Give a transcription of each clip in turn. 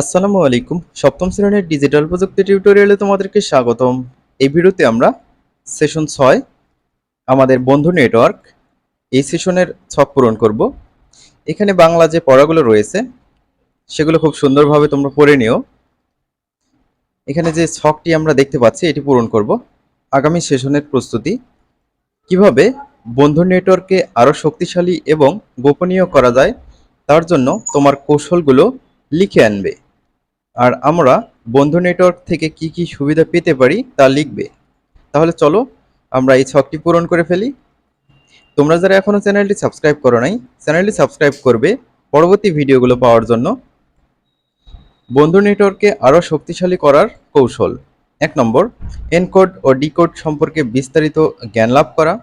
আসসালামু আলাইকুম। সপ্তম শ্রেণির ডিজিটাল প্রযুক্তি টিউটোরিয়ালে তোমাদেরকে স্বাগতম। এই ভিডিওতে আমরা সেশন ছয়, আমাদের বন্ধু নেটওয়ার্ক, এই সেশনের ছক পূরণ করব। এখানে বাংলা যে পড়াগুলো রয়েছে, সেগুলো খুব সুন্দরভাবে তোমরা পড়ে নিও। এখানে যে ছকটি আমরা দেখতে পাচ্ছি, এটি পূরণ করব। আগামী সেশনের প্রস্তুতি, কীভাবে বন্ধু নেটওয়ার্ককে আরও শক্তিশালী এবং গোপনীয় করা যায়, তার জন্য তোমার কৌশলগুলো লিখে আনবে। আর আমরা বন্ধু নেটওয়ার্ক থেকে কি কি সুবিধা পেতে পারি তা লিখবে। তাহলে চলো, আমরা এই ছকটি পূরণ করে ফেলি। তোমরা যারা এখনও চ্যানেলটি সাবস্ক্রাইব করো নাই চ্যানেলটি সাবস্ক্রাইব করবে পরবর্তী ভিডিওগুলো পাওয়ার জন্য। বন্ধু নেটওয়ার্ককে আরও শক্তিশালী করার কৌশল। এক নম্বর এনকোড ও ডিকোড সম্পর্কে বিস্তারিত জ্ঞান লাভ করা।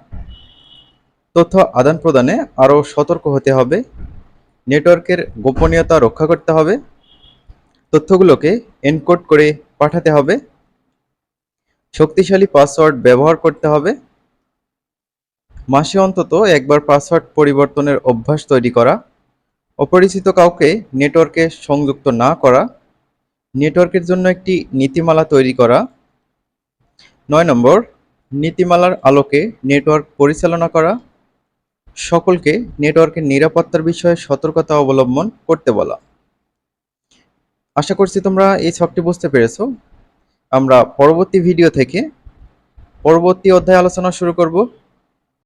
তথ্য আদান প্রদানে আরও সতর্ক হতে হবে। নেটওয়ার্কের গোপনীয়তা রক্ষা করতে হবে। তথ্যগুলোকে এনকোড করে পাঠাতে হবে। শক্তিশালী পাসওয়ার্ড ব্যবহার করতে হবে। মাসে অন্তত একবার পাসওয়ার্ড পরিবর্তনের অভ্যাস তৈরি করা। অপরিচিত কাউকে নেটওয়ার্কে সংযুক্ত না করা। নেটওয়ার্কের জন্য একটি নীতিমালা তৈরি করা। নয় নম্বর, নীতিমালার আলোকে নেটওয়ার্ক পরিচালনা করা। সকলকে নেটওয়ার্কের নিরাপত্তার বিষয়ে সতর্কতা অবলম্বন করতে বলা। আশা করছি তোমরা এই ছকটি বুঝতে পেরেছ। আমরা পরবর্তী ভিডিও থেকে পরবর্তী অধ্যায় আলোচনা শুরু করব।